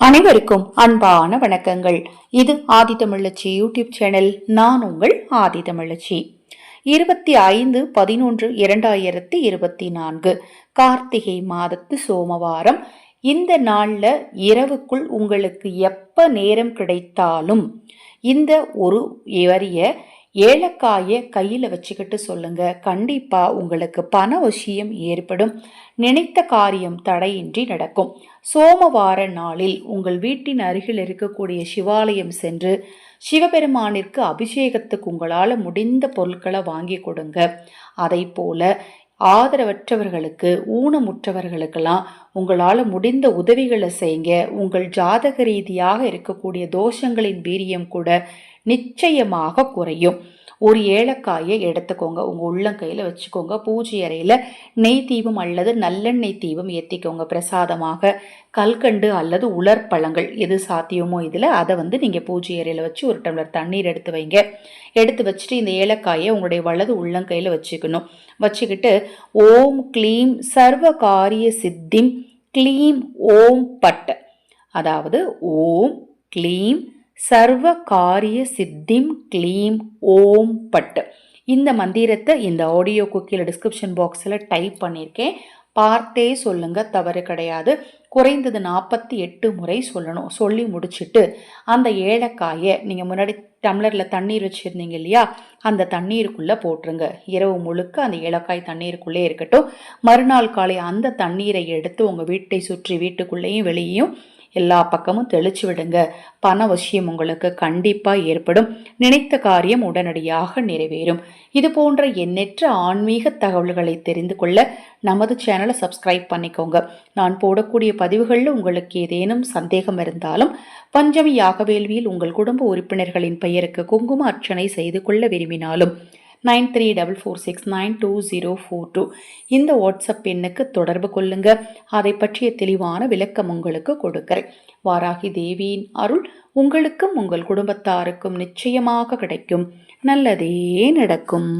அனைவருக்கும் அன்பான வணக்கங்கள். இது ஆதி தமிழச்சி யூடியூப் சேனல். நான் உங்கள் ஆதி தமிழச்சி. இருபத்தி ஐந்து பதினொன்று இரண்டாயிரத்தி இருபத்தி நான்கு கார்த்திகை மாதத்து சோமவாரம். இந்த நாளில் இரவுக்குள் உங்களுக்கு எப்போ நேரம் கிடைத்தாலும் இந்த ஒரு வரிய ஏலக்காயை கையில் வச்சுக்கிட்டு சொல்லுங்க. கண்டிப்பாக உங்களுக்கு பண விஷயம் ஏற்படும். நினைத்த காரியம் தடையின்றி நடக்கும். சோமவார நாளில் உங்கள் வீட்டின் அருகில் இருக்கக்கூடிய சிவாலயம் சென்று சிவபெருமானிற்கு அபிஷேகத்துக்கு உங்களால் முடிந்த பொருட்களை வாங்கி கொடுங்க. அதை போல ஆதரவற்றவர்களுக்கு ஊனமுற்றவர்களுக்கெல்லாம் உங்களால் முடிந்த உதவிகளை செய்யுங்க. உங்கள் ஜாதக ரீதியாக இருக்கக்கூடிய தோஷங்களின் வீரியம் கூட நிச்சயமாக குறையும். ஒரு ஏலக்காயை எடுத்துக்கோங்க. உங்கள் உள்ளங்கையில் வச்சுக்கோங்க. பூஜை அறையில் நெய் தீபம் அல்லது நல்லெண்ணெய் தீபம் ஏற்றிக்கோங்க பிரசாதமாக. கல்கண்டு அல்லது உலர் பழங்கள் எது சாத்தியமோ இதில் அதை வந்து நீங்கள் பூஜை அறையில் வச்சு ஒரு டம்ளர் தண்ணீர் எடுத்து வைங்க. எடுத்து வச்சுட்டு இந்த ஏலக்காயை உங்களுடைய வலது உள்ளங்கையில் வச்சுக்கணும். வச்சுக்கிட்டு ஓம் க்ளீம் சர்வ காரிய சித்திம் க்ளீம் ஓம் பட் அதாவது ஓம் க்ளீம் சர்வ காரிய சித்திம் க்ளீம் ஓம் பட் இந்த மந்திரத்தை இந்த ஆடியோ குக்கியில் டிஸ்கிரிப்ஷன் பாக்ஸில் டைப் பண்ணியிருக்கேன். பார்த்தே சொல்லுங்கள் தவறு கிடையாது. குறைந்தது நாற்பத்தி எட்டு முறை சொல்லணும். சொல்லி முடிச்சுட்டு அந்த ஏலக்காயை நீங்கள் முன்னாடி டம்ளரில் தண்ணீர் வச்சுருந்தீங்க இல்லையா? அந்த தண்ணீருக்குள்ளே போட்டுருங்க. இரவு முழுக்க அந்த ஏலக்காய் தண்ணீருக்குள்ளே இருக்கட்டும். மறுநாள் காலை அந்த தண்ணீரை எடுத்து உங்கள் வீட்டை சுற்றி வீட்டுக்குள்ளேயும் வெளியேயும் எல்லா பக்கமும் தெளிச்சு விடுங்க. பண விஷயம் உங்களுக்கு கண்டிப்பாக ஏற்படும். நினைத்த காரியம் உடனடியாக நிறைவேறும். இது போன்ற எண்ணற்ற ஆன்மீக தகவல்களை தெரிந்து கொள்ள நமது சேனலை சப்ஸ்கிரைப் பண்ணிக்கோங்க. நான் போடக்கூடிய பதிவுகளில் உங்களுக்கு ஏதேனும் சந்தேகம் இருந்தாலும் பஞ்சமி யாகவேள்வியில் உங்கள் குடும்ப உறுப்பினர்களின் பெயருக்கு குங்கும அர்ச்சனை செய்து கொள்ள விரும்பினாலும் nine three double four six nine two zero four two. இந்த வாட்ஸ்அப் எண்ணுக்கு தொடர்பு கொள்ளுங்க. அதை பற்றிய தெளிவான விளக்கம் உங்களுக்கு கொடுக்கிறேன். வாராகி தேவியின் அருள் உங்களுக்கும் உங்கள் குடும்பத்தாருக்கும் நிச்சயமாக கிடைக்கும். நல்லதே நடக்கும்.